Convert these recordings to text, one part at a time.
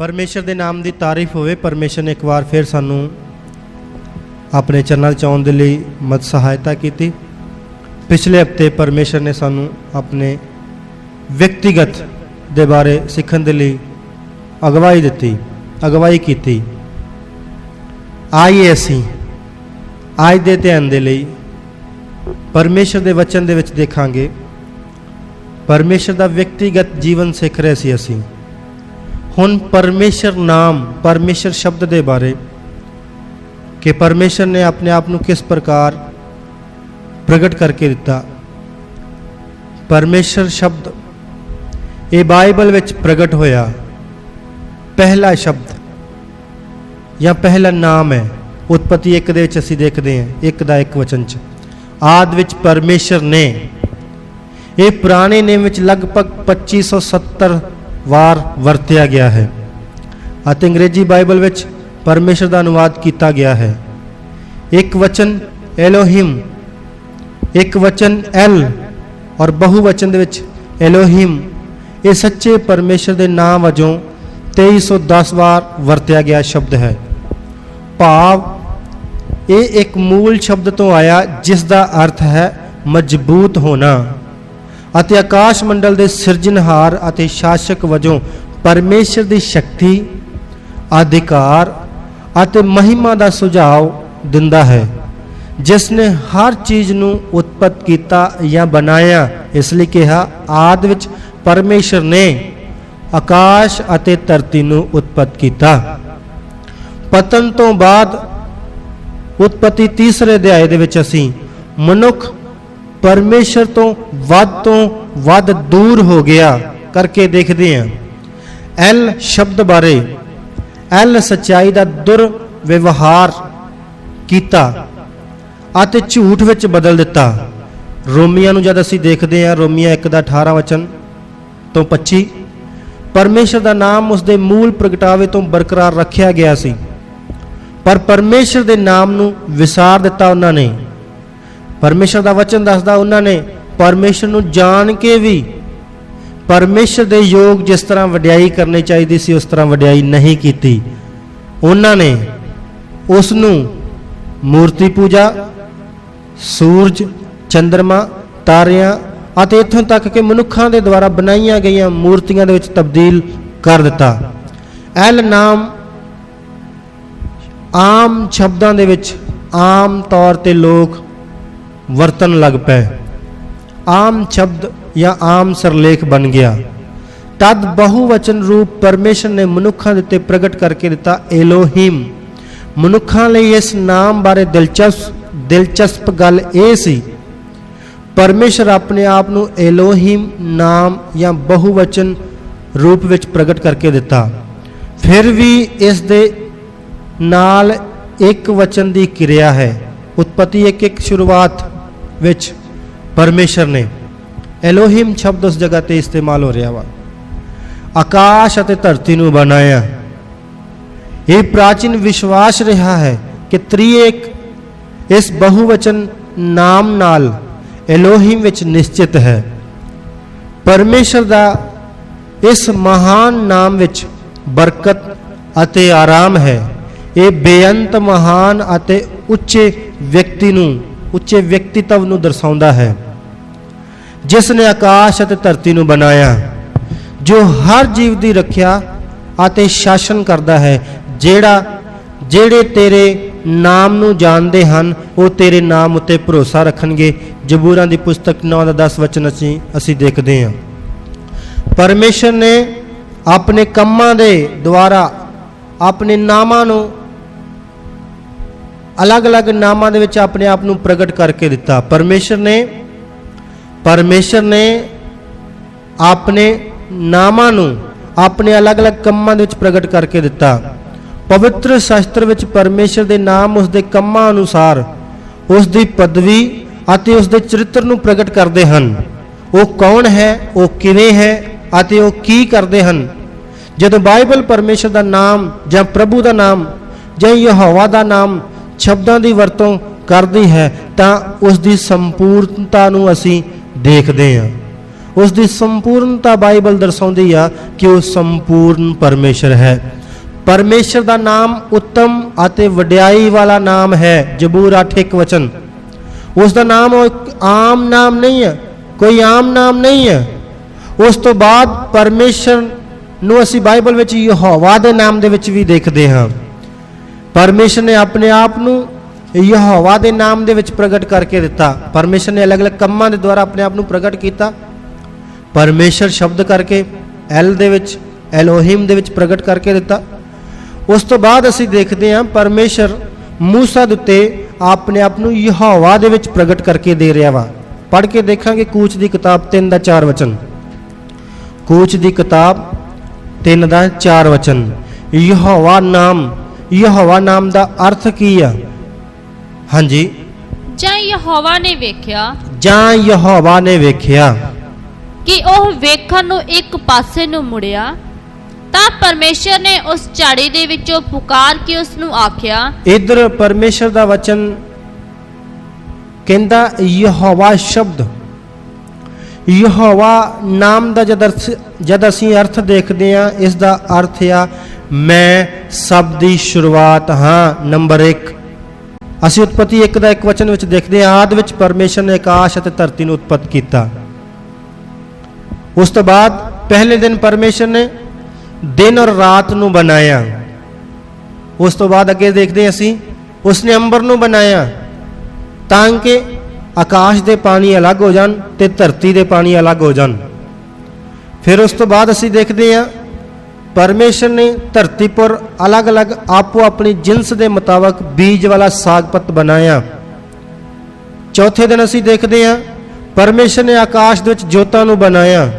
ਪਰਮੇਸ਼ਰ ਦੇ ਨਾਮ ਦੀ ਤਾਰੀਫ ਹੋਵੇ, ਪਰਮੇਸ਼ਰ ਨੇ ਇੱਕ ਵਾਰ ਫਿਰ ਸਾਨੂੰ ਆਪਣੇ ਚਰਨਾਂ 'ਚ ਆਉਣ ਦੇ ਲਈ ਮਦ ਸਹਾਇਤਾ ਕੀਤੀ। ਪਿਛਲੇ ਹਫ਼ਤੇ ਪਰਮੇਸ਼ਰ ਨੇ ਸਾਨੂੰ ਆਪਣੇ ਵਿਅਕਤੀਗਤ ਦੇ ਬਾਰੇ ਸਿੱਖਣ ਦੇ ਲਈ ਅਗਵਾਈ ਦਿੱਤੀ, ਅਗਵਾਈ ਕੀਤੀ। ਆਈਏ ਅਸੀਂ ਅੱਜ ਦੇ ਧਿਆਨ ਦੇ ਲਈ ਪਰਮੇਸ਼ਰ ਦੇ ਵਚਨ ਦੇ ਵਿੱਚ ਦੇਖਾਂਗੇ। ਪਰਮੇਸ਼ਰ ਦਾ ਵਿਅਕਤੀਗਤ ਜੀਵਨ ਸਿੱਖ ਰਹੇ ਸੀ ਅਸੀਂ। ਹੁਣ ਪਰਮੇਸ਼ਰ ਨਾਮ, ਪਰਮੇਸ਼ਰ ਸ਼ਬਦ ਦੇ ਬਾਰੇ ਕਿ ਪਰਮੇਸ਼ਰ ਨੇ ਆਪਣੇ ਆਪ ਨੂੰ ਕਿਸ ਪ੍ਰਕਾਰ ਪ੍ਰਗਟ ਕਰਕੇ ਦਿੱਤਾ। ਪਰਮੇਸ਼ਰ ਸ਼ਬਦ, ਇਹ ਬਾਈਬਲ ਵਿੱਚ ਪ੍ਰਗਟ ਹੋਇਆ। ਪਹਿਲਾ ਸ਼ਬਦ ਜਾਂ ਪਹਿਲਾ ਨਾਮ ਹੈ। ਉਤਪਤੀ ਇੱਕ ਦੇ ਵਿੱਚ ਅਸੀਂ ਦੇਖਦੇ ਹਾਂ, ਇੱਕ ਦਾ ਇੱਕ ਵਚਨ ਚ। ਆਦ ਵਿੱਚ ਪਰਮੇਸ਼ਰ ਨੇ। ਇਹ ਪੁਰਾਣੇ ਨੇਮ ਵਿੱਚ ਲਗਭਗ 2570 ਵਾਰ ਵਰਤਿਆ ਗਿਆ ਹੈ ਅਤੇ ਅੰਗਰੇਜ਼ੀ ਬਾਈਬਲ ਵਿੱਚ ਪਰਮੇਸ਼ਰ ਦਾ ਅਨੁਵਾਦ ਕੀਤਾ ਗਿਆ ਹੈ। ਇੱਕ ਵਚਨ ਐਲੋਹਿਮ ਇੱਕ ਵਚਨ ਐਲ ਔਰ ਬਹੁਵਚਨ ਦੇ ਵਿੱਚ ਐਲੋਹਿਮ ਇਹ ਸੱਚੇ ਪਰਮੇਸ਼ਰ ਦੇ ਨਾਮ ਵਜੋਂ 2310 ਵਾਰ ਵਰਤਿਆ ਗਿਆ ਸ਼ਬਦ ਹੈ। ਭਾਵ, ਇਹ ਇੱਕ ਮੂਲ ਸ਼ਬਦ ਤੋਂ ਆਇਆ ਜਿਸ ਦਾ ਅਰਥ ਹੈ ਮਜ਼ਬੂਤ ਹੋਣਾ। ਅਤੇ ਆਕਾਸ਼ ਮੰਡਲ ਦੇ ਸਿਰਜਣਹਾਰ ਅਤੇ ਸ਼ਾਸਕ ਵਜੋਂ ਪਰਮੇਸ਼ਰ ਦੀ ਸ਼ਕਤੀ, ਅਧਿਕਾਰ ਅਤੇ ਮਹਿਮਾ ਦਾ ਸੁਝਾਅ ਦਿੰਦਾ ਹੈ, ਜਿਸ ਨੇ ਹਰ ਚੀਜ਼ ਨੂੰ ਉਤਪਤ ਕੀਤਾ ਜਾਂ ਬਣਾਇਆ। ਇਸ ਲਈ ਕਿਹਾ, ਆਦ ਵਿੱਚ ਪਰਮੇਸ਼ਰ ਨੇ ਆਕਾਸ਼ ਅਤੇ ਧਰਤੀ ਨੂੰ ਉਤਪਤ ਕੀਤਾ। ਪਤਨ ਤੋਂ ਬਾਅਦ ਉਤਪਤੀ ਤੀਸਰੇ ਅਧਿਆਏ ਦੇ ਵਿੱਚ ਅਸੀਂ ਮਨੁੱਖ ਪਰਮੇਸ਼ਰ ਤੋਂ ਵੱਧ ਤੋਂ ਵੱਧ ਦੂਰ ਹੋ ਗਿਆ ਕਰਕੇ ਦੇਖਦੇ ਹਾਂ। ਐਲ ਸ਼ਬਦ ਬਾਰੇ, ਐਲ ਸਚਾਈ ਦਾ ਦੁਰ ਵਿਵਹਾਰ ਕੀਤਾ ਅਤੇ ਝੂਠ ਵਿੱਚ ਬਦਲ ਦਿੱਤਾ। ਰੋਮੀਆਂ ਨੂੰ ਜਦ ਅਸੀਂ ਦੇਖਦੇ ਹਾਂ, ਰੋਮੀਆਂ 1 ਦਾ 18 ਵਚਨ ਤੋਂ 25 ਪਰਮੇਸ਼ਰ ਦਾ ਨਾਮ ਉਸ ਦੇ ਮੂਲ ਪ੍ਰਗਟਾਵੇ ਤੋਂ ਬਰਕਰਾਰ ਰੱਖਿਆ ਗਿਆ ਸੀ। ਪਰ ਪਰਮੇਸ਼ਰ ਦੇ ਨਾਮ ਨੂੰ ਵਿਸਾਰ ਦਿੱਤਾ ਉਹਨਾਂ ਨੇ। ਪਰਮੇਸ਼ਰ ਦਾ ਵਚਨ ਦੱਸਦਾ ਉਹਨਾਂ ਨੇ, ਪਰਮੇਸ਼ਰ ਨੂੰ ਜਾਣ ਕੇ ਵੀ ਪਰਮੇਸ਼ਰ ਦੇ ਯੋਗ ਜਿਸ ਤਰ੍ਹਾਂ ਵਡਿਆਈ ਕਰਨੀ ਚਾਹੀਦੀ ਸੀ, ਉਸ ਤਰ੍ਹਾਂ ਵਡਿਆਈ ਨਹੀਂ ਕੀਤੀ। ਉਹਨਾਂ ਨੇ ਉਸ ਨੂੰ ਮੂਰਤੀ ਪੂਜਾ, ਸੂਰਜ ਚੰ드ਰਮਾ ਤਾਰਿਆਂ ਅਤੇ ਇੱਥੋਂ ਤੱਕ ਕਿ ਮਨੁੱਖਾਂ ਦੇ ਦੁਆਰਾ ਬਣਾਈਆਂ ਗਈਆਂ ਮੂਰਤੀਆਂ ਦੇ ਵਿੱਚ ਤਬਦੀਲ ਕਰ ਦਿੱਤਾ। ਐਲ ਨਾਮ ਆਮ ਸ਼ਬਦਾਂ ਦੇ ਵਿੱਚ ਆਮ ਤੌਰ ਤੇ ਲੋਕ ਵਰਤਣ ਲੱਗ ਪਏ ਆਮ ਸ਼ਬਦ ਜਾਂ ਆਮ ਸਰਲੇਖ ਬਣ ਗਿਆ ਤਦ ਬਹੁਵਚਨ ਰੂਪ ਪਰਮੇਸ਼ਰ ਨੇ ਮਨੁੱਖਾਂ ਦੇ ਉੱਤੇ ਪ੍ਰਗਟ ਕਰਕੇ ਦਿੱਤਾ ਐਲੋਹਿਮ ਮਨੁੱਖਾਂ ਲਈ ਇਸ ਨਾਮ ਬਾਰੇ ਦਿਲਚਸਪ ਦਿਲਚਸਪ ਗੱਲ ਇਹ ਸੀ ਪਰਮੇਸ਼ਰ ਆਪਣੇ ਆਪ ਨੂੰ ਐਲੋਹਿਮ ਨਾਮ ਜਾਂ ਬਹੁਵਚਨ ਰੂਪ ਵਿੱਚ ਪ੍ਰਗਟ ਕਰਕੇ ਦਿੱਤਾ ਫਿਰ ਵੀ ਇਸ ਦੇ ਨਾਲ ਇੱਕ ਵਚਨ ਦੀ ਕਿਰਿਆ ਹੈ ਉਤਪਤੀ ਇੱਕ ਇੱਕ ਸ਼ੁਰੂਆਤ ਵਿੱਚ ਪਰਮੇਸ਼ਰ ਨੇ ਐਲੋਹਿਮ ਸ਼ਬਦ ਉਸ ਜਗ੍ਹਾ ਤੇ ਇਸਤੇਮਾਲ ਹੋ ਰਿਹਾ ਵਾ। ਆਕਾਸ਼ ਅਤੇ ਧਰਤੀ ਨੂੰ ਬਣਾਇਆ। ਇਹ ਪ੍ਰਾਚੀਨ ਵਿਸ਼ਵਾਸ ਰਿਹਾ ਹੈ ਕਿ ਤ੍ਰਿਏਕ ਇਸ ਬਹੁਵਚਨ ਨਾਮ ਨਾਲ ਐਲੋਹਿਮ ਵਿੱਚ ਨਿਸ਼ਚਿਤ ਹੈ। ਪਰਮੇਸ਼ਰ ਦਾ ਇਸ ਮਹਾਨ ਨਾਮ ਵਿੱਚ ਬਰਕਤ ਅਤੇ ਆਰਾਮ ਹੈ। ਇਹ ਬੇਅੰਤ ਮਹਾਨ ਅਤੇ ਉੱਚੇ ਵਿਅਕਤੀ ਨੂੰ ਉੱਚੇ ਵਿਅਕਤੀਤਵ ਨੂੰ ਦਰਸਾਉਂਦਾ ਹੈ। ਜਿਸ ਨੇ ਆਕਾਸ਼ ਅਤੇ ਧਰਤੀ ਨੂੰ ਬਣਾਇਆ, ਜੋ ਹਰ ਜੀਵ ਦੀ ਰੱਖਿਆ ਅਤੇ ਸ਼ਾਸਨ ਕਰਦਾ ਹੈ, ਜਿਹੜਾ, ਜਿਹੜੇ ਤੇਰੇ ਨਾਮ ਨੂੰ ਜਾਣਦੇ ਹਨ, ਉਹ ਤੇਰੇ ਨਾਮ ਉੱਤੇ ਭਰੋਸਾ ਰੱਖਣਗੇ। ਜ਼ਬੂਰਾਂ ਦੀ ਪੁਸਤਕ 9 ਦਾ 10 ਵਚਨ ਅਸੀਂ ਅਸੀਂ ਦੇਖਦੇ ਹਾਂ। ਪਰਮੇਸ਼ਰ ਨੇ ਆਪਣੇ ਕੰਮਾਂ ਦੇ ਦੁਆਰਾ ਆਪਣੇ ਨਾਮਾਂ ਨੂੰ ਅਲੱਗ-ਅਲੱਗ ਨਾਮਾਂ ਦੇ ਵਿੱਚ ਆਪਣੇ ਆਪ ਨੂੰ ਪ੍ਰਗਟ ਕਰਕੇ ਦਿੱਤਾ। ਪਰਮੇਸ਼ਰ ਨੇ ਪਰਮੇਸ਼ਰ ਨੇ ਆਪਣੇ ਨਾਮਾਂ ਨੂੰ ਆਪਣੇ ਅਲੱਗ-ਅਲੱਗ ਕੰਮਾਂ ਦੇ ਵਿੱਚ ਪ੍ਰਗਟ ਕਰਕੇ ਦਿੱਤਾ। ਪਵਿੱਤਰ ਸ਼ਾਸਤਰ ਵਿੱਚ ਪਰਮੇਸ਼ਰ ਦੇ ਨਾਮ ਉਸ ਦੇ ਕੰਮਾਂ ਅਨੁਸਾਰ ਉਸ ਦੀ ਪਦਵੀ ਅਤੇ ਉਸ ਦੇ ਚਰਿੱਤਰ ਨੂੰ ਪ੍ਰਗਟ ਕਰਦੇ ਹਨ। ਉਹ ਕੌਣ ਹੈ, ਉਹ ਕਿਵੇਂ ਹੈ ਅਤੇ ਉਹ ਕੀ ਕਰਦੇ ਹਨ? ਜਦੋਂ ਬਾਈਬਲ ਪਰਮੇਸ਼ਰ ਦਾ ਨਾਮ ਜਾਂ ਪ੍ਰਭੂ ਦਾ ਨਾਮ ਜਾਂ ਯਹੋਵਾ ਦਾ ਨਾਮ ਸ਼ਬਦਾਂ ਦੀ ਵਰਤੋਂ ਕਰਦੀ ਹੈ, ਤਾਂ ਉਸ ਦੀ ਸੰਪੂਰਨਤਾ ਨੂੰ ਅਸੀਂ ਦੇਖਦੇ ਹਾਂ। ਉਸ ਦੀ ਸੰਪੂਰਨਤਾ ਬਾਈਬਲ ਦਰਸਾਉਂਦੀ ਆ ਕਿ ਉਹ ਸੰਪੂਰਨ ਪਰਮੇਸ਼ਰ ਹੈ। ਪਰਮੇਸ਼ਰ ਦਾ ਨਾਮ ਉੱਤਮ ਅਤੇ ਵਡਿਆਈ ਵਾਲਾ ਨਾਮ ਹੈ, ਜ਼ਬੂਰ 8 ਇੱਕ ਵਚਨ। ਉਸ ਦਾ ਨਾਮ ਆਮ ਨਾਮ ਨਹੀਂ ਹੈ, ਕੋਈ ਆਮ ਨਾਮ ਨਹੀਂ ਹੈ। ਉਸ ਤੋਂ ਬਾਅਦ ਪਰਮੇਸ਼ਰ ਨੂੰ ਅਸੀਂ ਬਾਈਬਲ ਵਿੱਚ ਯਹੋਵਾ ਦੇ ਨਾਮ ਦੇ ਵਿੱਚ ਵੀ ਦੇਖਦੇ ਹਾਂ। ਪਰਮੇਸ਼ਰ ਨੇ ਆਪਣੇ ਆਪ ਨੂੰ ਯਹੋਵਾ ਦੇ ਨਾਮ ਦੇ ਵਿੱਚ ਪ੍ਰਗਟ ਕਰਕੇ ਦਿੱਤਾ। ਪਰਮੇਸ਼ਰ ਨੇ ਅਲੱਗ-ਅਲੱਗ ਕੰਮਾਂ ਦੇ ਦੁਆਰਾ ਆਪਣੇ ਆਪ ਨੂੰ ਪ੍ਰਗਟ ਕੀਤਾ। ਪਰਮੇਸ਼ਰ ਸ਼ਬਦ ਕਰਕੇ ਐਲ ਦੇ ਵਿੱਚ, ਐਲੋਹਿਮ ਦੇ ਵਿੱਚ ਪ੍ਰਗਟ ਕਰਕੇ ਦਿੱਤਾ। ਉਸ ਤੋਂ ਬਾਅਦ ਅਸੀਂ ਦੇਖਦੇ ਹਾਂ ਪਰਮੇਸ਼ਰ ਮੂਸਾ ਦੇ ਉੱਤੇ ਆਪਣੇ ਆਪ ਨੂੰ ਯਹੋਵਾ ਦੇ ਵਿੱਚ ਪ੍ਰਗਟ ਕਰਕੇ ਦੇ ਰਿਹਾ ਵਾ। ਪੜ੍ਹ ਕੇ ਦੇਖਾਂਗੇ ਕੂਚ ਦੀ ਕਿਤਾਬ 3 ਦਾ 4 ਵਚਨ। ਕੂਚ ਦੀ ਕਿਤਾਬ 3 ਦਾ 4 ਵਚਨ। ਯਹੋਵਾ ਨਾਮ ਯਹੋਵਾ ਨਾਮ ਦਾ ਅਰਥ ਕੀ ਆ? ਹਾਂਜੀ। ਜਾਂ ਯਹੋਵਾ ਨੇ ਵੇਖਿਆ? ਜਾਂ ਯਹੋਵਾ ਨੇ ਵੇਖਿਆ। ਕਿ ਉਹ ਵੇਖਣ ਨੂੰ ਇੱਕ ਪਾਸੇ ਨੂੰ ਮੁੜਿਆ ਤਾਂ ਪਰਮੇਸ਼ਰ ਨੇ ਉਸ ਝਾੜੀ ਦੇ ਵਿੱਚੋਂ ਪੁਕਾਰ ਕੇ ਉਸ ਨੂੰ ਆਖਿਆ ਇਧਰ ਪਰਮੇਸ਼ਰ ਦਾ ਵਚਨ ਕਹਿੰਦਾ ਯਹੋਵਾ ਸ਼ਬਦ। ਯਹੋਵਾ ਨਾਮ ਦਾ ਜਦ ਅਰਥ ਜਦ ਅਸੀਂ ਅਰਥ ਦੇਖਦੇ ਹਾਂ ਇਸ ਦਾ ਅਰਥ ਆ ਮੈਂ ਸਭ ਦੀ ਸ਼ੁਰੂਆਤ ਹਾਂ, ਨੰਬਰ 1 ਅਸੀਂ ਉਤਪਤੀ 1 ਦਾ ਇੱਕ ਵਚਨ ਵਿੱਚ ਦੇਖਦੇ ਹਾਂ, ਆਦ ਵਿੱਚ ਪਰਮੇਸ਼ਰ ਨੇ ਆਕਾਸ਼ ਅਤੇ ਧਰਤੀ ਨੂੰ ਉਤਪਤ ਕੀਤਾ। ਉਸ ਤੋਂ ਬਾਅਦ ਪਹਿਲੇ ਦਿਨ ਪਰਮੇਸ਼ਰ ਨੇ ਦਿਨ ਔਰ ਰਾਤ ਨੂੰ ਬਣਾਇਆ। ਉਸ ਤੋਂ ਬਾਅਦ ਅੱਗੇ ਦੇਖਦੇ ਹਾਂ ਅਸੀਂ, ਉਸਨੇ ਅੰਬਰ ਨੂੰ ਬਣਾਇਆ ਤਾਂ ਕਿ ਆਕਾਸ਼ ਦੇ ਪਾਣੀ ਅਲੱਗ ਹੋ ਜਾਣ ਤੇ ਧਰਤੀ ਦੇ ਪਾਣੀ ਅਲੱਗ ਹੋ ਜਾਣ। ਫਿਰ ਉਸ ਤੋਂ ਬਾਅਦ ਅਸੀਂ ਦੇਖਦੇ ਹਾਂ ਪਰਮੇਸ਼ਰ ਨੇ ਧਰਤੀ ਪਰ ਅਲੱਗ-ਅਲੱਗ ਆਪੋ ਆਪਣੀ ਜਿਨਸ ਦੇ ਮੁਤਾਬਕ ਬੀਜ ਵਾਲਾ ਸਾਗਪਤ ਬਣਾਇਆ। ਚੌਥੇ ਦਿਨ ਅਸੀਂ ਦੇਖਦੇ ਹਾਂ, ਪਰਮੇਸ਼ਰ ਨੇ ਆਕਾਸ਼ ਦੇ ਵਿੱਚ ਜੋਤਾਂ ਨੂੰ ਬਣਾਇਆ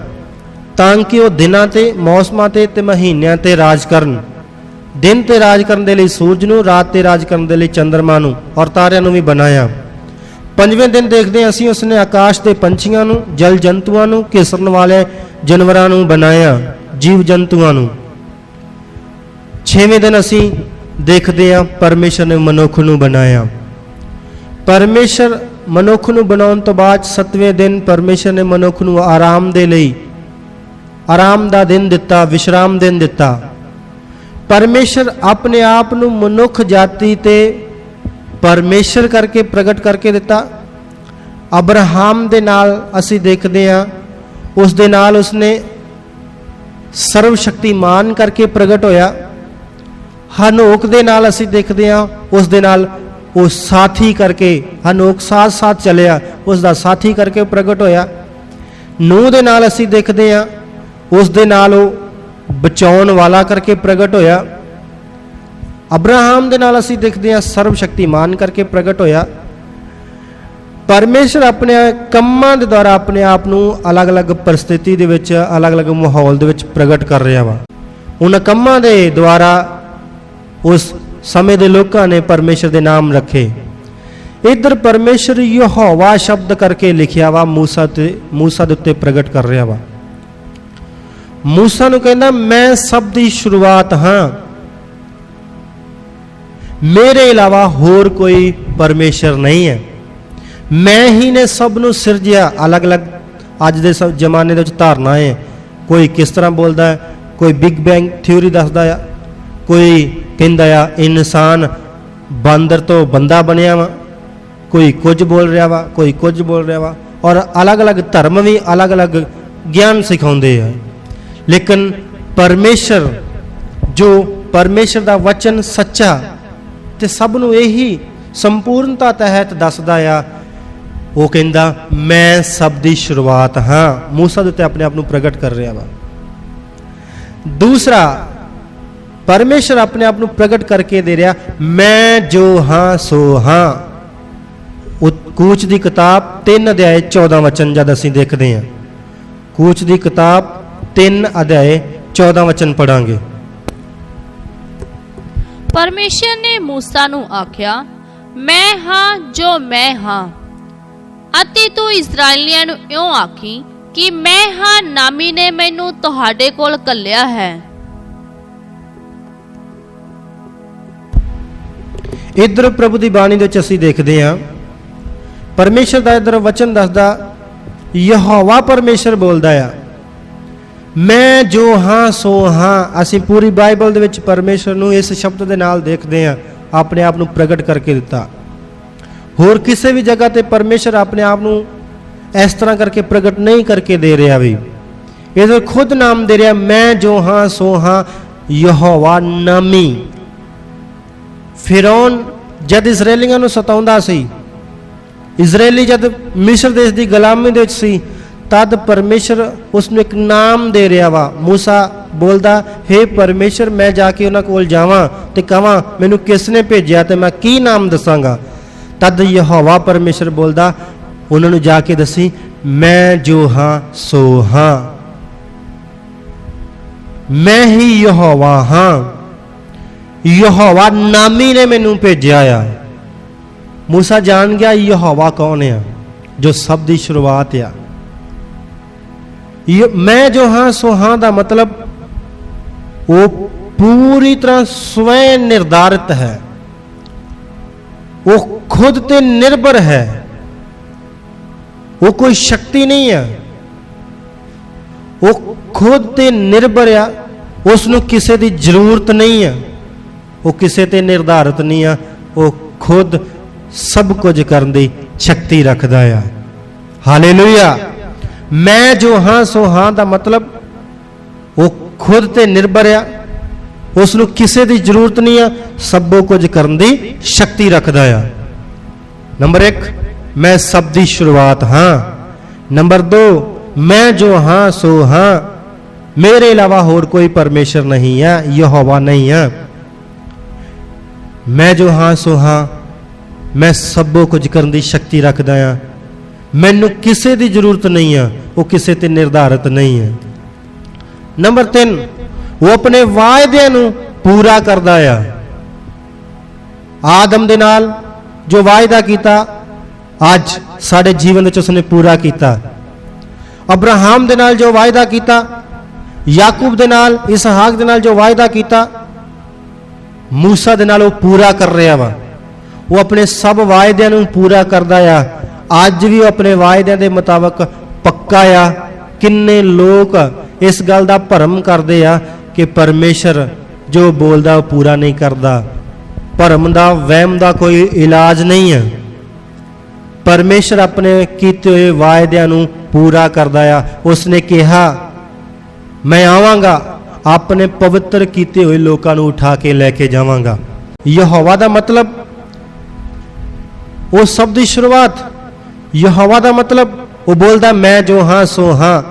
ਤਾਂ ਕਿ ਉਹ ਦਿਨਾਂ ਤੇ, ਮੌਸਮਾਂ ਤੇ ਤੇ ਮਹੀਨਿਆਂ ਤੇ ਰਾਜ ਕਰਨ। ਦਿਨ ਤੇ ਰਾਜ ਕਰਨ ਦੇ ਲਈ ਸੂਰਜ ਨੂੰ, ਰਾਤ ਤੇ ਰਾਜ ਕਰਨ ਦੇ ਲਈ ਚੰ드ਰਮਾ ਨੂੰ ਔਰ ਤਾਰਿਆਂ ਨੂੰ ਵੀ ਬਣਾਇਆ। ਪੰਜਵੇਂ ਦਿਨ ਦੇਖਦੇ ਹਾਂ, ਅਸੀਂ ਉਸਨੇ ਆਕਾਸ਼ ਦੇ ਪੰਛੀਆਂ ਨੂੰ ਜਲ ਜੰਤੂਆਂ ਨੂੰ ਘਿਸਰਨ ਵਾਲੇ ਜਾਨਵਰਾਂ ਨੂੰ ਬਣਾਇਆ ਜੀਵ ਜੰਤੂਆਂ ਨੂੰ। ਛੇਵੇਂ ਦਿਨ ਅਸੀਂ ਦੇਖਦੇ ਹਾਂ ਪਰਮੇਸ਼ਰ ਨੇ ਮਨੁੱਖ ਨੂੰ ਬਣਾਇਆ। ਪਰਮੇਸ਼ਰ ਮਨੁੱਖ ਨੂੰ ਬਣਾਉਣ ਤੋਂ ਬਾਅਦ ਸੱਤਵੇਂ ਦਿਨ ਪਰਮੇਸ਼ਰ ਨੇ ਮਨੁੱਖ ਨੂੰ ਆਰਾਮ ਦੇ ਲਈ, ਆਰਾਮ ਦਾ ਦਿਨ ਦਿੱਤਾ, ਵਿਸ਼ਰਾਮ ਦਿਨ ਦਿੱਤਾ। ਪਰਮੇਸ਼ਰ ਆਪਣੇ ਆਪ ਨੂੰ ਮਨੁੱਖ ਜਾਤੀ ਤੇ ਪਰਮੇਸ਼ਰ ਕਰਕੇ ਪ੍ਰਗਟ ਕਰਕੇ ਦਿੱਤਾ। ਅਬਰਾਹਮ ਦੇ ਨਾਲ ਅਸੀਂ ਦੇਖਦੇ ਹਾਂ, ਉਸ ਦੇ ਨਾਲ ਉਸਨੇ ਸਰਵ ਸ਼ਕਤੀਮਾਨ ਕਰਕੇ ਪ੍ਰਗਟ ਹੋਇਆ। ਹਨੋਕ ਦੇ ਨਾਲ ਅਸੀਂ ਦੇਖਦੇ ਹਾਂ, ਉਸ ਦੇ ਨਾਲ ਉਹ ਸਾਥੀ ਕਰਕੇ ਹਨੋਕ ਸਾਥ ਸਾਥ ਚੱਲਿਆ, ਉਸ ਦਾ ਸਾਥੀ ਕਰਕੇ ਪ੍ਰਗਟ ਹੋਇਆ। ਨੂਹ ਦੇ ਨਾਲ ਅਸੀਂ ਦੇਖਦੇ ਹਾਂ, ਉਸ ਦੇ ਨਾਲ ਉਹ ਬਚਾਉਣ ਵਾਲਾ ਕਰਕੇ ਪ੍ਰਗਟ ਹੋਇਆ। ਅਬਰਾਹਮ ਦੇ ਨਾਲ ਅਸੀਂ ਦੇਖਦੇ ਹਾਂ ਸਰਵ ਸ਼ਕਤੀਮਾਨ ਕਰਕੇ ਪ੍ਰਗਟ ਹੋਇਆ। ਪਰਮੇਸ਼ਰ ਆਪਣੇ ਕੰਮਾਂ ਦੇ ਦੁਆਰਾ ਆਪਣੇ ਆਪ ਨੂੰ ਅਲੱਗ-ਅਲੱਗ ਪਰਿਸਥਿਤੀ ਦੇ ਵਿੱਚ, ਅਲੱਗ-ਅਲੱਗ ਮਾਹੌਲ ਦੇ ਵਿੱਚ ਪ੍ਰਗਟ ਕਰ ਰਿਹਾ ਵਾ। ਉਹਨਾਂ ਕੰਮਾਂ ਦੇ ਦੁਆਰਾ ਉਸ ਸਮੇਂ ਦੇ ਲੋਕਾਂ ਨੇ ਪਰਮੇਸ਼ਰ ਦੇ ਨਾਮ ਰੱਖੇ। ਇਧਰ ਪਰਮੇਸ਼ਰ ਯਹੋਵਾ ਸ਼ਬਦ ਕਰਕੇ ਲਿਖਿਆ ਵਾ, ਮੂਸਾ ਤੇ, ਮੂਸਾ ਦੇ ਉੱਤੇ ਪ੍ਰਗਟ ਕਰ ਰਿਹਾ ਵਾ। ਮੂਸਾ ਨੂੰ ਕਹਿੰਦਾ, ਮੈਂ ਸਭ ਦੀ ਸ਼ੁਰੂਆਤ ਹਾਂ। ਮੇਰੇ ਇਲਾਵਾ ਹੋਰ ਕੋਈ ਪਰਮੇਸ਼ਰ ਨਹੀਂ ਹੈ। ਮੈਂ ਹੀ ਨੇ ਸਭ ਨੂੰ ਸਿਰਜਿਆ। ਅਲੱਗ-ਅਲੱਗ ਅੱਜ ਦੇ ਸਭ ਜ਼ਮਾਨੇ ਦੇ ਵਿੱਚ ਧਾਰਨਾ ਹੈ। ਕੋਈ ਕਿਸ ਤਰ੍ਹਾਂ ਬੋਲਦਾ ਹੈ? ਕੋਈ ਬਿਗ ਬੈਂਗ ਥਿਊਰੀ ਦੱਸਦਾ ਆ ਕੋਈ ਕਹਿੰਦਾ ਆ ਇਨਸਾਨ ਬਾਂਦਰ ਤੋਂ ਬੰਦਾ ਬਣਿਆ ਵਾ, ਕੋਈ ਕੁਝ ਬੋਲ ਰਿਹਾ ਵਾ, ਕੋਈ ਕੁਝ ਬੋਲ ਰਿਹਾ ਵਾ, ਔਰ ਅਲੱਗ-ਅਲੱਗ ਧਰਮ ਵੀ ਅਲੱਗ-ਅਲੱਗ ਗਿਆਨ ਸਿਖਾਉਂਦੇ ਆ। ਲੇਕਿਨ ਪਰਮੇਸ਼ਰ, ਜੋ ਪਰਮੇਸ਼ਰ ਦਾ ਵਚਨ ਸੱਚਾ, ਤੇ ਸਭ ਨੂੰ ਇਹੀ ਸੰਪੂਰਨਤਾ ਤਹਿਤ ਦੱਸਦਾ ਆ, ਉਹ ਕਹਿੰਦਾ, ਮੈਂ ਸਭ ਦੀ ਸ਼ੁਰੂਆਤ ਹਾਂ। ਮੂਸਾ ਦੇ ਉੱਤੇ ਆਪਣੇ ਆਪ ਨੂੰ ਪ੍ਰਗਟ ਕਰ ਰਿਹਾ ਵਾ। ਦੂਸਰਾ ਪਰਮੇਸ਼ਰ ਆਪਣੇ ਆਪ ਨੂੰ ਪ੍ਰਗਟ ਕਰਕੇ ਦੇ ਰਿਹਾ, ਮੈਂ ਜੋ ਹਾਂ, ਸੋ ਹਾਂ। ਕੂਚ ਦੀ ਕਿਤਾਬ 3 ਅਧਿਆਏ 14 ਵਚਨ ਜਦ ਅਸੀਂ ਦੇਖਦੇ ਹਾਂ। ਕੂਚ ਦੀ ਕਿਤਾਬ 3 ਅਧਿਆਏ 14 ਵਚਨ ਪੜਾਂਗੇ ਪਰਮੇਸ਼ਰ ਨੇ موسی ਨੂੰ ਆਖਿਆ, ਮੈਂ ਹਾਂ ਜੋ ਮੈਂ ਹਾਂ। ਅਤੇ ਤੂੰ ਇਸرائیਲੀਆਂ ਨੂੰ ਇਉਂ ਆਖੀ ਕਿ ਮੈਂ ਹਾਂ ਨਾਮੀ ਨੇ ਮੈਨੂੰ ਤੁਹਾਡੇ ਕੋਲ ਕੱਲਿਆ ਹੈ। ਇਧਰ ਪ੍ਰਭੂ ਦੀ ਬਾਣੀ ਦੇ ਵਿੱਚ ਅਸੀਂ ਦੇਖਦੇ ਹਾਂ। ਪਰਮੇਸ਼ਰ ਦਾ ਇਧਰ ਵਚਨ ਦੱਸਦਾ, ਯਹੋਵਾ ਪਰਮੇਸ਼ਰ ਬੋਲਦਾ ਆ, ਮੈਂ ਜੋ ਹਾਂ, ਸੋ ਹਾਂ। ਅਸੀਂ ਪੂਰੀ ਬਾਈਬਲ ਦੇ ਵਿੱਚ ਪਰਮੇਸ਼ਰ ਨੂੰ ਇਸ ਸ਼ਬਦ ਦੇ ਨਾਲ ਦੇਖਦੇ ਹਾਂ, ਆਪਣੇ ਆਪ ਨੂੰ ਪ੍ਰਗਟ ਕਰਕੇ ਦਿੱਤਾ। ਹੋਰ ਕਿਸੇ ਵੀ ਜਗ੍ਹਾ ਤੇ ਪਰਮੇਸ਼ਰ ਆਪਣੇ ਆਪ ਨੂੰ ਇਸ ਤਰ੍ਹਾਂ ਕਰਕੇ ਪ੍ਰਗਟ ਨਹੀਂ ਕਰਕੇ ਦੇ ਰਿਹਾ ਵੀ। ਇਹਦੇ ਖੁਦ ਨਾਮ ਦੇ ਰਿਹਾ, ਮੈਂ ਜੋ ਹਾਂ, ਸੋ ਹਾਂ, ਯਹੋਵਾ ਨਾਮੀ। ਫਿਰੌਨ ਜਦ ਇਜ਼ਰਾਈਲੀਆਂ ਨੂੰ ਸਤਾਉਂਦਾ ਸੀ ਇਜ਼ਰਾਈਲੀ ਜਦ ਮਿਸਰ ਦੇਸ਼ ਦੀ ਗੁਲਾਮੀ ਦੇ ਵਿੱਚ ਸੀ, ਤਦ ਪਰਮੇਸ਼ਰ ਉਸ ਨੂੰ ਇੱਕ ਨਾਮ ਦੇ ਰਿਹਾ ਵਾ। موسی ਬੋਲਦਾ हे ਪਰਮੇਸ਼ਰ, ਮੈਂ ਜਾ ਕੇ ਉਹਨਾਂ ਕੋਲ ਜਾਵਾਂ ਤੇ ਕਹਾਂ, ਮੈਨੂੰ ਕਿਸ ਨੇ ਭੇਜਿਆ ਤੇ ਮੈਂ ਕੀ ਨਾਮ ਦੱਸਾਂਗਾ? ਤਦ ਯਹੋਵਾ ਪਰਮੇਸ਼ਰ ਬੋਲਦਾ, ਉਹਨਾਂ ਨੂੰ ਜਾ ਕੇ ਦੱਸੀ, ਮੈਂ ਜੋ ਹਾਂ, ਸੋ ਹਾਂ। ਮੈਂ ਹੀ ਯਹੋਵਾ ਹਾਂ। ਯਹੋਵਾ ਨਾਮੀ ਨੇ ਮੈਨੂੰ ਭੇਜਿਆ ਆ। ਮੂਸਾ ਜਾਣ ਗਿਆ, ਯਹੋਵਾ ਕੌਣ ਆ? ਜੋ ਸਭ ਦੀ ਸ਼ੁਰੂਆਤ ਆ। ਇਹ ਮੈਂ ਜੋ ਹਾਂ, ਸੋ ਹਾਂ ਦਾ ਮਤਲਬ ਉਹ ਪੂਰੀ ਤਰ੍ਹਾਂ ਸਵੈ ਨਿਰਧਾਰਿਤ ਹੈ। ਉਹ ਖੁਦ ਤੇ ਨਿਰਭਰ ਹੈ। ਉਹ ਕੋਈ ਸ਼ਕਤੀ ਨਹੀਂ ਆ। ਉਹ ਖੁਦ ਤੇ ਨਿਰਭਰ ਆ। ਉਸ ਨੂੰ ਕਿਸੇ ਦੀ ਜ਼ਰੂਰਤ ਨਹੀਂ ਆ। ਉਹ ਕਿਸੇ ਤੇ ਨਿਰਧਾਰਿਤ ਨਹੀਂ ਆ, ਉਹ ਖੁਦ ਸਭ ਕੁਝ ਕਰਨ ਦੀ ਸ਼ਕਤੀ ਰੱਖਦਾ ਆ। ਹਾਲੇਲੂਇਆ। ਮੈਂ ਜੋ ਹਾਂ, ਸੋ ਹਾਂ ਦਾ ਮਤਲਬ ਉਹ ਖੁਦ ਤੇ ਨਿਰਭਰ ਆ। ਉਸ ਨੂੰ ਕਿਸੇ ਦੀ ਜ਼ਰੂਰਤ ਨਹੀਂ ਆ, ਸਭੋ ਕੁਝ ਕਰਨ ਦੀ ਸ਼ਕਤੀ ਰੱਖਦਾ ਆ। ਨੰਬਰ 1 ਮੈਂ ਸਭ ਦੀ ਸ਼ੁਰੂਆਤ ਹਾਂ। ਨੰਬਰ 2 ਮੈਂ ਜੋ ਹਾਂ, ਸੋ ਹਾਂ। ਮੇਰੇ ਇਲਾਵਾ ਹੋਰ ਕੋਈ ਪਰਮੇਸ਼ਰ ਨਹੀਂ ਹੈ ਯਹੋਵਾ ਨਹੀਂ ਹੈ ਮੈਂ ਜੋ ਹਾਂ ਸੋ ਹਾਂ। ਮੈਂ ਸਭੋ ਕੁਝ ਕਰਨ ਦੀ ਸ਼ਕਤੀ ਰੱਖਦਾ ਆ ਮੈਨੂੰ ਕਿਸੇ ਦੀ ਜ਼ਰੂਰਤ ਨਹੀਂ ਆ। ਉਹ ਕਿਸੇ ਤੇ ਨਿਰਧਾਰਿਤ ਨਹੀਂ ਹੈ। ਨੰਬਰ 3 ਉਹ ਆਪਣੇ ਵਾਅਦਿਆਂ ਨੂੰ ਪੂਰਾ ਕਰਦਾ ਆ। ਆਦਮ ਦੇ ਨਾਲ ਜੋ ਵਾਅਦਾ ਕੀਤਾ, ਅੱਜ ਸਾਡੇ ਜੀਵਨ ਵਿੱਚ ਉਸਨੇ ਪੂਰਾ ਕੀਤਾ। ਅਬਰਾਹਮ ਦੇ ਨਾਲ ਜੋ ਵਾਅਦਾ ਕੀਤਾ, ਯਾਕੂਬ ਦੇ ਨਾਲ, ਇਸਹਾਕ ਦੇ ਨਾਲ ਜੋ ਵਾਅਦਾ ਕੀਤਾ ਮੂਸਾ ਦੇ ਨਾਲ ਉਹ ਪੂਰਾ ਕਰ ਰਿਹਾ ਵਾ। ਉਹ ਆਪਣੇ ਸਭ ਵਾਅਦਿਆਂ ਨੂੰ ਪੂਰਾ ਕਰਦਾ ਆ। ਅੱਜ ਵੀ ਉਹ ਆਪਣੇ ਵਾਅਦਿਆਂ ਦੇ ਮੁਤਾਬਕ ਪੱਕਾ ਆ। ਕਿੰਨੇ ਲੋਕ ਇਸ ਗੱਲ ਦਾ ਭਰਮ ਕਰਦੇ ਆ ਕਿ ਪਰਮੇਸ਼ਰ ਜੋ ਬੋਲਦਾ ਉਹ ਪੂਰਾ ਨਹੀਂ ਕਰਦਾ। ਭਰਮ ਦਾ, ਵਹਿਮ ਦਾ ਕੋਈ ਇਲਾਜ ਨਹੀਂ ਹੈ ਪਰਮੇਸ਼ਰ ਆਪਣੇ ਕੀਤੇ ਹੋਏ ਵਾਅਦਿਆਂ ਨੂੰ ਪੂਰਾ ਕਰਦਾ ਆ। ਉਸਨੇ ਕਿਹਾ, ਮੈਂ ਆਵਾਂਗਾ। ਆਪਣੇ ਪਵਿੱਤਰ ਕੀਤੇ ਹੋਏ ਲੋਕਾਂ ਨੂੰ ਉਠਾ ਕੇ ਲੈ ਕੇ ਜਾਵਾਂਗਾ। ਯਹੋਵਾ ਦਾ ਮਤਲਬ, ਉਹ ਸਭ ਦੀ ਸ਼ੁਰੂਆਤ। ਯਹੋਵਾ ਦਾ ਮਤਲਬ, ਉਹ ਬੋਲਦਾ, ਮੈਂ ਜੋ ਹਾਂ, ਸੋ ਹਾਂ।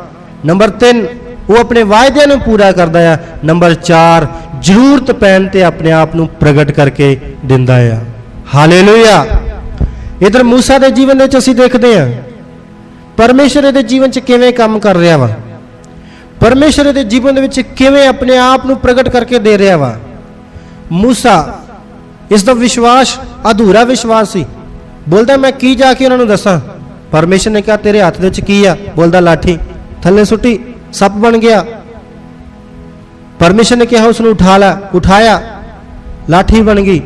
ਨੰਬਰ 3 ਉਹ ਆਪਣੇ ਵਾਅਦਿਆਂ ਨੂੰ ਪੂਰਾ ਕਰਦਾ ਆ। ਨੰਬਰ 4 ਜ਼ਰੂਰਤ ਪੈਣ ਤੇ ਆਪਣੇ ਆਪ ਨੂੰ ਪ੍ਰਗਟ ਕਰਕੇ ਦਿੰਦਾ ਆ। ਹਾਲੇਲੂਇਆ। ਇਧਰ ਮੂਸਾ ਦੇ ਜੀਵਨ ਵਿੱਚ ਅਸੀਂ ਦੇਖਦੇ ਹਾਂ, ਪਰਮੇਸ਼ਰ ਇਹਦੇ ਜੀਵਨ 'ਚ ਕਿਵੇਂ ਕੰਮ ਕਰ ਰਿਹਾ ਵਾ। ਪਰਮੇਸ਼ਰ ਇਹਦੇ ਜੀਵਨ ਦੇ ਵਿੱਚ ਕਿਵੇਂ ਆਪਣੇ ਆਪ ਨੂੰ ਪ੍ਰਗਟ ਕਰਕੇ ਦੇ ਰਿਹਾ ਵਾ? ਮੂਸਾ, ਇਸ ਦਾ ਵਿਸ਼ਵਾਸ, ਅਧੂਰਾ ਵਿਸ਼ਵਾਸ ਸੀ। ਬੋਲਦਾ, ਮੈਂ ਕੀ ਜਾ ਕੇ ਉਹਨਾਂ ਨੂੰ ਦੱਸਾਂ? ਪਰਮੇਸ਼ਰ ਨੇ ਕਿਹਾ, ਤੇਰੇ ਹੱਥ ਦੇ ਵਿੱਚ ਕੀ ਆ? ਬੋਲਦਾ, ਲਾਠੀ। ਥੱਲੇ ਸੁੱਟੀ, ਸੱਪ ਬਣ ਗਿਆ। ਪਰਮੇਸ਼ਰ ਨੇ ਕਿਹਾ ਉਸ ਨੂੰ ਉਠਾ ਲੈ। ਉਠਾਇਆ, ਲਾਠੀ ਬਣ ਗਈ।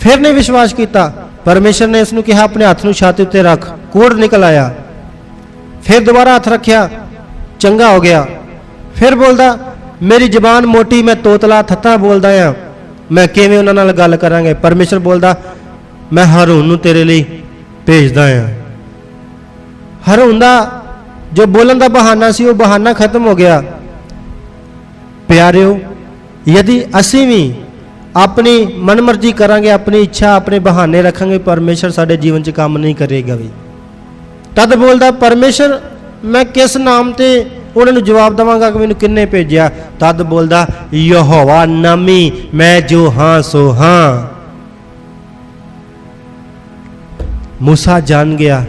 ਫਿਰ ਨੇ ਵਿਸ਼ਵਾਸ ਕੀਤਾ। ਪਰਮੇਸ਼ਰ ਨੇ ਇਸ ਨੂੰ ਕਿਹਾ, ਆਪਣੇ ਹੱਥ ਨੂੰ ਛਾਤੀ ਉੱਤੇ ਰੱਖ। ਕੋੜ ਨਿਕਲ ਆਇਆ। ਫਿਰ ਦੁਬਾਰਾ ਹੱਥ ਰੱਖਿਆ। ਚੰਗਾ ਹੋ ਗਿਆ। ਫਿਰ ਬੋਲਦਾ, ਮੇਰੀ ਜ਼ਬਾਨ ਮੋਟੀ, ਮੈਂ ਤੋਤਲਾ ਥੱਤਾ ਬੋਲਦਾ ਆ। ਮੈਂ ਕਿਵੇਂ ਉਹਨਾਂ ਨਾਲ ਗੱਲ ਕਰਾਂਗੇ? ਪਰਮੇਸ਼ਰ ਬੋਲਦਾ, ਮੈਂ ਹਰੂਨ ਨੂੰ ਤੇਰੇ ਲਈ ਭੇਜਦਾ ਆ। ਹਰੂਨ ਦਾ ਜੋ ਬੋਲਣ ਦਾ ਬਹਾਨਾ ਸੀ, ਉਹ ਬਹਾਨਾ ਖਤਮ ਹੋ ਗਿਆ। ਪਿਆਰਿਓ, ਯਦੀ ਅਸੀਂ ਵੀ ਆਪਣੀ ਮਨਮਰਜ਼ੀ ਕਰਾਂਗੇ, ਆਪਣੀ ਇੱਛਾ, ਆਪਣੇ ਬਹਾਨੇ ਰੱਖਾਂਗੇ, ਪਰਮੇਸ਼ਰ ਸਾਡੇ ਜੀਵਨ 'ਚ ਕੰਮ ਨਹੀਂ ਕਰੇਗਾ ਵੀ। ਤਦ ਬੋਲਦਾ, ਪਰਮੇਸ਼ਰ ਮੈਂ ਕਿਸ ਨਾਮ ਤੇ ਉਹਨਾਂ ਨੂੰ ਜਵਾਬ ਦਵਾਂਗਾ ਕਿ ਮੈਨੂੰ ਕਿੰਨੇ ਭੇਜਿਆ? ਤਦ ਬੋਲਦਾ, ਯਹੋਵਾ ਨਾਮੀ, ਮੈਂ ਜੋ ਹਾਂ, ਸੋ ਹਾਂ। ਮੂਸਾ ਜਾਣ ਗਿਆ।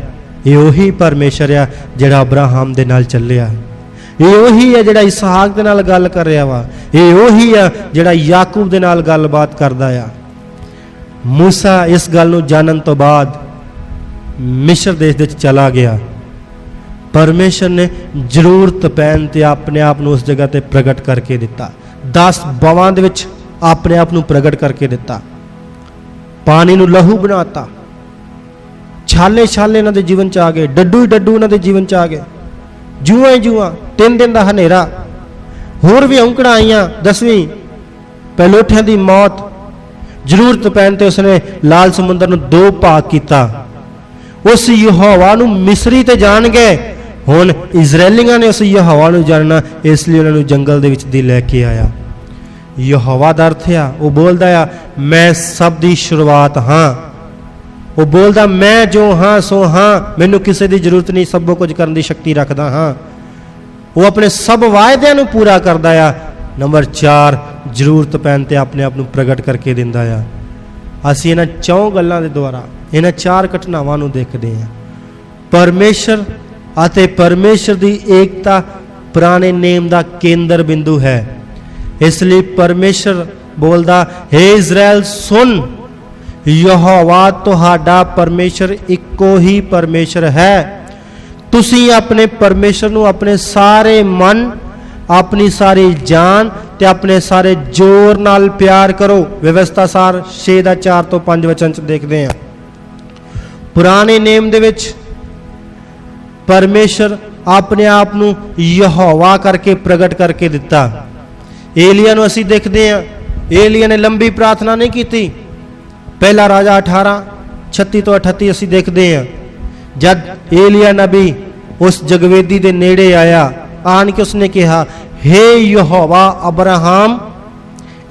ਇਹ ਉਹੀ ਪਰਮੇਸ਼ਰ ਆ ਜਿਹੜਾ ਅਬਰਾਹਮ ਦੇ ਨਾਲ ਚੱਲਿਆ। ਇਹ ਉਹੀ ਹੈ ਜਿਹੜਾ ਇਸਹਾਕ ਦੇ ਨਾਲ ਗੱਲ ਕਰ ਰਿਹਾ ਵਾ। ਇਹ ਉਹੀ ਆ ਜਿਹੜਾ ਯਾਕੂਬ ਦੇ ਨਾਲ ਗੱਲਬਾਤ ਕਰਦਾ ਆ। ਮੂਸਾ ਇਸ ਗੱਲ ਨੂੰ ਜਾਣਨ ਤੋਂ ਬਾਅਦ ਮਿਸ਼ਰ ਦੇਸ਼ ਦੇ ਵਿੱਚ ਚਲਾ ਗਿਆ। ਪਰਮੇਸ਼ਰ ਨੇ ਜ਼ਰੂਰਤ ਪੈਣ ਤੇ ਆਪਣੇ ਆਪ ਨੂੰ ਉਸ ਜਗ੍ਹਾ ਤੇ ਪ੍ਰਗਟ ਕਰਕੇ ਦਿੱਤਾ। 10 ਬਵਾਂ ਦੇ ਵਿੱਚ ਆਪਣੇ ਆਪ ਨੂੰ ਪ੍ਰਗਟ ਕਰਕੇ ਦਿੱਤਾ। ਪਾਣੀ ਨੂੰ ਲਹੂ ਬਣਾਤਾ। ਛਾਲੇ ਛਾਲੇ ਇਹਨਾਂ ਦੇ ਜੀਵਨ ਚ ਆ ਗਏ। ਡੱਡੂ ਹੀ ਡੱਡੂ ਇਹਨਾਂ ਦੇ ਜੀਵਨ ਚ ਆ ਗਏ। ਜੂਆਂ ਹੀ ਜੂਆਂ, ਤਿੰਨ ਦਿਨ ਦਾ ਹਨੇਰਾ। ਹੋਰ ਵੀ ਔਂਕੜਾਂ ਆਈਆਂ, ਦਸਵੀਂ। ਪਹਿਲੋਠਿਆਂ ਦੀ ਮੌਤ। ਜ਼ਰੂਰਤ ਪੈਣ ਤੇ ਉਸਨੇ ਲਾਲ ਸਮੁੰਦਰ ਨੂੰ ਦੋ ਭਾਗ ਕੀਤਾ। ਉਸ ਯਹੋਵਾ ਨੂੰ ਮਿਸਰੀ ਤੇ ਜਾਣ ਗਏ ਹੁਣ ਇਜ਼ਰਾਈਲੀਆਂ ਨੇ ਉਸ ਯਹੋਵਾ ਨੂੰ ਜਾਣਨਾ, ਇਸ ਲਈ ਉਹਨਾਂ ਨੂੰ ਜੰਗਲ ਦੇ ਵਿੱਚ ਦੀ ਲੈ ਕੇ ਆਇਆ। ਯਹੋਵਾ ਦਾ ਅਰਥ ਆ, ਉਹ ਬੋਲਦਾ ਆ, ਮੈਂ ਸਭ ਦੀ ਸ਼ੁਰੂਆਤ ਹਾਂ। ਉਹ ਬੋਲਦਾ, ਮੈਂ ਜੋ ਹਾਂ, ਸੋ ਹਾਂ, ਮੈਨੂੰ ਕਿਸੇ ਦੀ ਜ਼ਰੂਰਤ ਨਹੀਂ, ਸਭ ਕੁਝ ਕਰਨ ਦੀ ਸ਼ਕਤੀ ਰੱਖਦਾ ਹਾਂ। ਉਹ ਆਪਣੇ ਸਭ ਵਾਅਦਿਆਂ ਨੂੰ ਪੂਰਾ ਕਰਦਾ ਆ। ਨੰਬਰ 4 ਜ਼ਰੂਰਤ ਪੈਣ ਤੇ ਆਪਣੇ ਆਪ ਨੂੰ ਪ੍ਰਗਟ ਕਰਕੇ ਦਿੰਦਾ ਆ। ਅਸੀਂ ਇਹਨਾਂ ਚੌਂ ਗੱਲਾਂ ਦੇ ਦੁਆਰਾ, ਇਹਨਾਂ ਚਾਰ ਘਟਨਾਵਾਂ ਨੂੰ ਦੇਖਦੇ ਹਾਂ। ਪਰਮੇਸ਼ਰ ਅਤੇ ਪਰਮੇਸ਼ਰ ਦੀ ਏਕਤਾ ਪੁਰਾਣੇ ਨੇਮ ਦਾ ਕੇਂਦਰ ਬਿੰਦੂ ਹੈ। ਇਸ ਲਈ ਪਰਮੇਸ਼ਰ ਬੋਲਦਾ, ਹੈ ਇਜ਼ਰਾਈਲ ਸੁਣ, ਯਹੋਵਾ ਤੁਹਾਡਾ ਪਰਮੇਸ਼ਰ ਇੱਕੋ ਹੀ ਪਰਮੇਸ਼ਰ ਹੈ। ਤੁਸੀਂ ਆਪਣੇ ਪਰਮੇਸ਼ਰ ਨੂੰ ਆਪਣੇ ਸਾਰੇ ਮਨ, ਆਪਣੀ ਸਾਰੀ ਜਾਨ ਤੇ ਆਪਣੇ ਸਾਰੇ ਜੋਰ ਨਾਲ ਪਿਆਰ ਕਰੋ। ਵਿਵਸਥਾ ਸਾਰ 6 ਦਾ 4 ਤੋਂ 5 ਵਚਨ ਚ ਦੇਖਦੇ ਹਾਂ। ਪੁਰਾਣੇ ਨੇਮ ਦੇ ਵਿੱਚ ਪਰਮੇਸ਼ਰ ਆਪਣੇ ਆਪ ਨੂੰ ਯਹੋਵਾ ਕਰਕੇ ਪ੍ਰਗਟ ਕਰਕੇ ਦਿੱਤਾ। ਏਲੀਆ ਨੂੰ ਅਸੀਂ ਦੇਖਦੇ ਹਾਂ। ਏਲੀਆ ਨੇ ਲੰਬੀ ਪ੍ਰਾਰਥਨਾ ਨਹੀਂ ਕੀਤੀ। ਪਹਿਲਾ ਰਾਜਾ 18 36 ਤੋਂ 38 ਅਸੀਂ ਦੇਖਦੇ ਹਾਂ। ਜਦ ਏਲੀਆ ਨਬੀ ਉਸ ਜਗਵੇਦੀ ਦੇ ਨੇੜੇ ਆਇਆ, ਆਣ ਕੇ ਉਸਨੇ ਕਿਹਾ हे ਯਹੋਵਾ ਅਬਰਾਹਮ,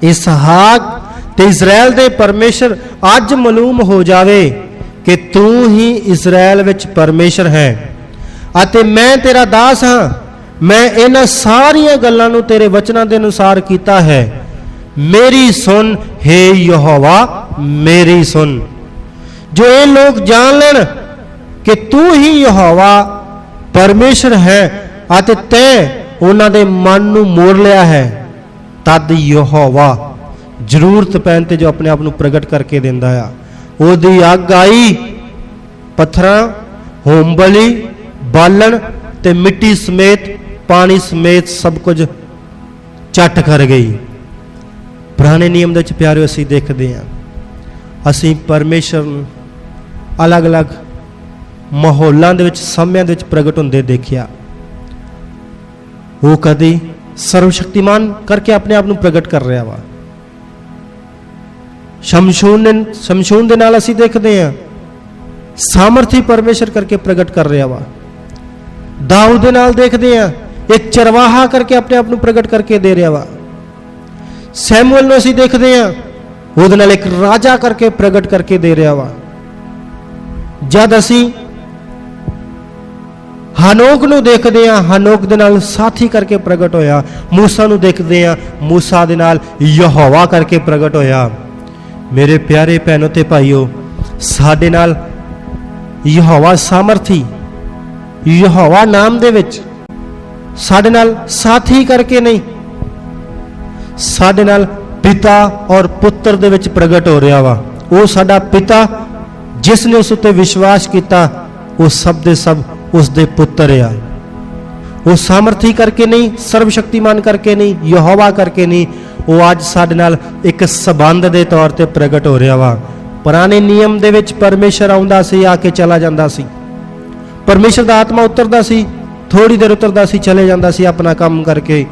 ਇਸਹਾਕ ਤੇ ਇਜ਼ਰਾਈਲ ਦੇ ਪਰਮੇਸ਼ਰ ਅੱਜ ਮਾਲੂਮ ਹੋ ਜਾਵੇ ਕਿ ਤੂੰ ਹੀ ਇਜ਼ਰਾਈਲ ਵਿੱਚ ਪਰਮੇਸ਼ਰ ਹੈ। ਅਤੇ ਮੈਂ ਤੇਰਾ ਦਾਸ ਹਾਂ। ਮੈਂ ਇਹਨਾਂ ਸਾਰੀਆਂ ਗੱਲਾਂ ਨੂੰ ਤੇਰੇ ਵਚਨਾਂ ਦੇ ਅਨੁਸਾਰ ਕੀਤਾ ਹੈ। ਮੇਰੀ ਸੁਣ, ਹੈ ਯਹੋਵਾ, ਮੇਰੀ ਸੁਣ। ਜੋ ਇਹ ਲੋਕ ਜਾਣ ਲੈਣ ਕਿ ਤੂੰ ਹੀ ਯਹੋਵਾ, ਪਰਮੇਸ਼ਰ ਹੈ ਅਤੇ ਤੈਂ ਉਹਨਾਂ ਦੇ ਮਨ ਨੂੰ ਮੋੜ ਲਿਆ ਹੈ, ਤਦ ਯਹੋਵਾ ਜ਼ਰੂਰਤ ਪੈਣ ਤੇ ਜੋ ਆਪਣੇ ਆਪ ਨੂੰ ਪ੍ਰਗਟ ਕਰਕੇ ਦਿੰਦਾ ਆ। ਉਹਦੀ ਅੱਗ ਆਈ, ਪੱਥਰਾਂ, ਹੋਮਬਲੀ ਬਾਲਣ ਤੇ ਮਿੱਟੀ ਸਮੇਤ, ਪਾਣੀ ਸਮੇਤ ਸਭ ਕੁਝ ਚੱਟ ਕਰ ਗਈ। ਪੁਰਾਣੇ ਨਿਯਮ ਦੇ ਵਿੱਚ ਪਿਆਰਿਓ, ਅਸੀਂ ਦੇਖਦੇ ਹਾਂ। ਅਸੀਂ ਪਰਮੇਸ਼ਰ ਨੂੰ ਅਲੱਗ-ਅਲੱਗ ਮਾਹੌਲਾਂ ਦੇ ਵਿੱਚ, ਸਮਿਆਂ ਦੇ ਵਿੱਚ ਪ੍ਰਗਟ ਹੁੰਦੇ ਦੇਖਿਆ। ਉਹ ਕਦੀ ਸਰਵ ਸ਼ਕਤੀਮਾਨ ਕਰਕੇ ਆਪਣੇ ਆਪ ਨੂੰ ਪ੍ਰਗਟ ਕਰ ਰਿਹਾ ਵਾ। ਸ਼ਮਸ਼ੂਨ ਨੇ ਸ਼ਮਸ਼ੂਨ ਦੇ ਨਾਲ ਅਸੀਂ ਦੇਖਦੇ ਹਾਂ, ਸਾਮਰਥੀ ਪਰਮੇਸ਼ਰ ਕਰਕੇ ਪ੍ਰਗਟ ਕਰ ਰਿਹਾ ਵਾ। ਦਾਊਦ ਦੇ ਨਾਲ ਦੇਖਦੇ ਹਾਂ। ਇੱਕ ਚਰਵਾਹਾ ਕਰਕੇ ਆਪਣੇ ਆਪ ਨੂੰ ਪ੍ਰਗਟ ਕਰਕੇ ਦੇ ਰਿਹਾ ਵਾ। ਸੈਮੂਅਲ ਨੂੰ ਅਸੀਂ ਦੇਖਦੇ ਹਾਂ। ਉਹਦੇ ਨਾਲ ਇੱਕ ਰਾਜਾ ਕਰਕੇ ਪ੍ਰਗਟ ਕਰਕੇ ਦੇ ਰਿਹਾ ਵਾ। ਜਦ ਅਸੀਂ ਹਨੋਕ ਨੂੰ ਦੇਖਦੇ ਹਾਂ, ਹਨੋਕ ਦੇ ਨਾਲ ਸਾਥੀ ਕਰਕੇ ਪ੍ਰਗਟ ਹੋਇਆ। ਮੂਸਾ ਨੂੰ ਦੇਖਦੇ ਹਾਂ। ਮੂਸਾ ਦੇ ਨਾਲ ਯਹੋਵਾ ਕਰਕੇ ਪ੍ਰਗਟ ਹੋਇਆ। ਮੇਰੇ ਪਿਆਰੇ ਭੈਣੋ ਤੇ ਭਾਈਓ, ਸਾਡੇ ਨਾਲ ਯਹੋਵਾ ਸਾਮਰਥੀ ਯਹੋਵਾ ਨਾਮ ਦੇ ਵਿੱਚ। ਸਾਡੇ ਨਾਲ ਸਾਥੀ ਕਰਕੇ ਨਹੀਂ। ਸਾਡੇ ਨਾਲ ਪਿਤਾ ਔਰ ਪੁੱਤਰ ਦੇ ਵਿੱਚ ਪ੍ਰਗਟ ਹੋ ਰਿਹਾ ਵਾ। ਉਹ ਸਾਡਾ ਪਿਤਾ ਜਿਸ ਨੇ ਉਸ ਉੱਤੇ ਵਿਸ਼ਵਾਸ ਕੀਤਾ, ਉਹ ਸਭ ਦੇ ਸਭ ਉਸ ਦੇ ਪੁੱਤਰ ਆ। ਉਹ ਸਾਮਰਥੀ ਕਰਕੇ ਨਹੀਂ ਸਰਵ ਸ਼ਕਤੀਮਾਨ ਕਰਕੇ ਨਹੀਂ, ਯਹੋਵਾ ਕਰਕੇ ਨਹੀਂ, ਉਹ ਅੱਜ ਸਾਡੇ ਨਾਲ ਇੱਕ ਸਬੰਧ ਦੇ ਤੌਰ ਤੇ ਪ੍ਰਗਟ ਹੋ ਰਿਹਾ ਵਾ। ਪੁਰਾਣੇ ਨਿਯਮ ਦੇ ਵਿੱਚ ਪਰਮੇਸ਼ਰ ਆਉਂਦਾ ਸੀ, ਆ ਕੇ ਚਲਾ ਜਾਂਦਾ ਸੀ। ਪਰਮੇਸ਼ਰ ਦਾ ਆਤਮਾ ਉਤਰਦਾ ਸੀ ਥੋੜੀ ਦੇਰ ਉਤਰਦਾ ਸੀ, ਚਲੇ ਜਾਂਦਾ ਸੀ ਆਪਣਾ ਕੰਮ ਕਰਕੇ।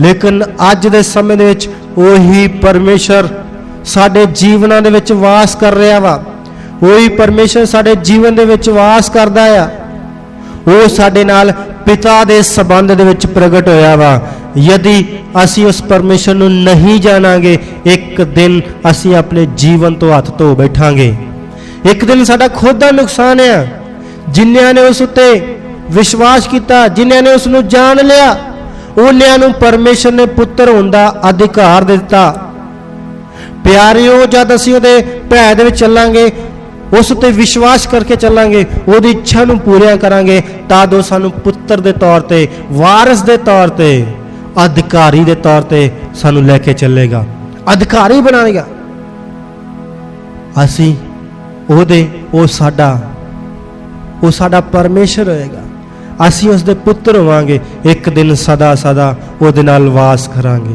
ਲੇਕਿਨ ਅੱਜ ਦੇ ਸਮੇਂ ਦੇ ਵਿੱਚ ਉਹੀ ਪਰਮੇਸ਼ਰ ਸਾਡੇ ਜੀਵਨਾਂ ਦੇ ਵਿੱਚ ਵਾਸ ਕਰ ਰਿਹਾ ਵਾ। ਉਹੀ ਪਰਮੇਸ਼ਰ ਸਾਡੇ ਜੀਵਨ ਦੇ ਵਿੱਚ ਵਾਸ ਕਰਦਾ ਆ। ਉਹ ਸਾਡੇ ਨਾਲ ਪਿਤਾ ਦੇ ਸਬੰਧ ਦੇ ਵਿੱਚ ਪ੍ਰਗਟ ਹੋਇਆ ਵਾ। ਯਦੀ ਅਸੀਂ ਉਸ ਪਰਮੇਸ਼ਰ ਨੂੰ ਨਹੀਂ ਜਾਣਾਂਗੇ, ਇੱਕ ਦਿਨ ਅਸੀਂ ਆਪਣੇ ਜੀਵਨ ਤੋਂ ਹੱਥ ਧੋ ਬੈਠਾਂਗੇ। ਇੱਕ ਦਿਨ ਸਾਡਾ ਖੁਦ ਦਾ ਨੁਕਸਾਨ ਆ। ਜਿਨ੍ਹਾਂ ਨੇ ਉਸ ਉੱਤੇ ਵਿਸ਼ਵਾਸ ਕੀਤਾ, ਜਿਨ੍ਹਾਂ ਨੇ ਉਸ ਨੂੰ ਜਾਣ ਲਿਆ, ਉਹਨਿਆਂ ਨੂੰ ਪਰਮੇਸ਼ਰ ਨੇ ਪੁੱਤਰ ਹੋਣ ਦਾ ਅਧਿਕਾਰ ਦਿੱਤਾ। ਪਿਆਰਿਓ, ਜਦ ਅਸੀਂ ਉਹਦੇ ਭੈ ਦੇ ਵਿੱਚ ਚੱਲਾਂਗੇ, ਉਸ ਉੱਤੇ ਵਿਸ਼ਵਾਸ ਕਰਕੇ ਚੱਲਾਂਗੇ, ਉਹਦੀ ਇੱਛਾ ਨੂੰ ਪੂਰੀਆਂ ਕਰਾਂਗੇ, ਤਾਂ ਉਹ ਸਾਨੂੰ ਪੁੱਤਰ ਦੇ ਤੌਰ ਤੇ, ਵਾਰਿਸ ਦੇ ਤੌਰ ਤੇ, ਅਧਿਕਾਰੀ ਦੇ ਤੌਰ ਤੇ ਸਾਨੂੰ ਲੈ ਕੇ ਚੱਲੇਗਾ। ਅਧਿਕਾਰੀ ਬਣਾਏਗਾ। ਅਸੀਂ ਉਹਦੇ, ਉਹ ਸਾਡਾ ਉਹ ਸਾਡਾ ਪਰਮੇਸ਼ਰ ਹੋਏਗਾ। ਅਸੀਂ ਉਸ ਦੇ ਪੁੱਤਰ ਹੋਵਾਂਗੇ। ਇੱਕ ਦਿਨ ਸਦਾ ਸਦਾ ਉਹਦੇ ਨਾਲ ਵਾਸ ਕਰਾਂਗੇ।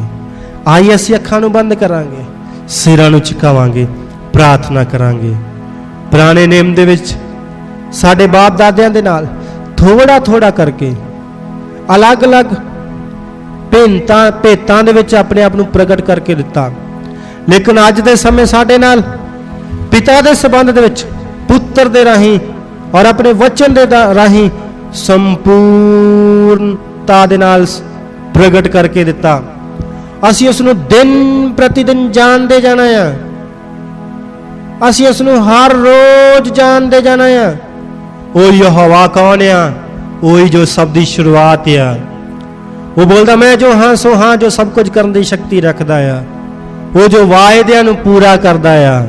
ਆਈ ਅਸੀਂ ਅੱਖਾਂ ਨੂੰ ਬੰਦ ਕਰਾਂਗੇ, ਸਿਰਾਂ ਨੂੰ ਝੁਕਾਵਾਂਗੇ, ਪ੍ਰਾਰਥਨਾ ਕਰਾਂਗੇ। ਪੁਰਾਣੇ ਨੇਮ ਦੇ ਵਿੱਚ ਸਾਡੇ ਬਾਪ ਦਾਦਿਆਂ ਦੇ ਨਾਲ ਥੋੜਾ ਥੋੜਾ ਕਰਕੇ ਅਲੱਗ-ਅਲੱਗ ਭਿੰਨਤਾ ਭੇਤਾਂ ਦੇ ਵਿੱਚ ਆਪਣੇ ਆਪ ਨੂੰ ਪ੍ਰਗਟ ਕਰਕੇ ਦਿੱਤਾ। ਲੇਕਿਨ ਅੱਜ ਦੇ ਸਮੇਂ ਸਾਡੇ ਨਾਲ ਪਿਤਾ ਦੇ ਸਬੰਧ ਦੇ ਵਿੱਚ ਪੁੱਤਰ ਦੇ ਰਾਹੀਂ ਔਰ ਆਪਣੇ ਵਚਨ ਦੇ ਦਾ- ਰਾਹੀਂ ਸੰਪੂਰਨਤਾ ਦੇ ਨਾਲ ਪ੍ਰਗਟ ਕਰਕੇ ਦਿੱਤਾ। ਅਸੀਂ ਉਸ ਨੂੰ ਦਿਨ ਪ੍ਰਤੀ ਦਿਨ ਜਾਣਦੇ ਜਾਣਾ ਆ। ਅਸੀਂ ਉਸ ਨੂੰ ਹਰ ਰੋਜ਼ ਜਾਣਦੇ ਜਾਣਾ ਆ। ਉਹ ਯਹੋਵਾ ਕੌਣ ਆ? ਉਹੀ ਜੋ ਸਭ ਦੀ ਸ਼ੁਰੂਆਤ ਆ। ਉਹ ਬੋਲਦਾ, ਮੈਂ ਜੋ ਹਾਂ ਸੋ ਹਾਂ ਜੋ ਸਭ ਕੁਝ ਕਰਨ ਦੀ ਸ਼ਕਤੀ ਰੱਖਦਾ ਆ। ਉਹ ਜੋ ਵਾਅਦਿਆਂ ਨੂੰ ਪੂਰਾ ਕਰਦਾ ਆ।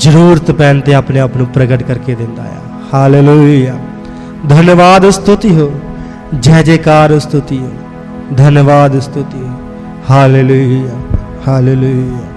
ਜ਼ਰੂਰਤ ਪੈਣ ਤੇ ਆਪਣੇ ਆਪ ਨੂੰ ਪ੍ਰਗਟ ਕਰਕੇ ਦਿੰਦਾ ਆ। ਹਾਲੇਲੂਇਆ ਧੰਨਵਾਦ ਸਤੁਤੀ ਹੋ। ਜੈ ਜੈਕਾਰ ਸਤੁਤੀ ਹੋ। ਧੰਨਵਾਦ ਸਤੁਤੀ ਹੋ। Hallelujah hallelujah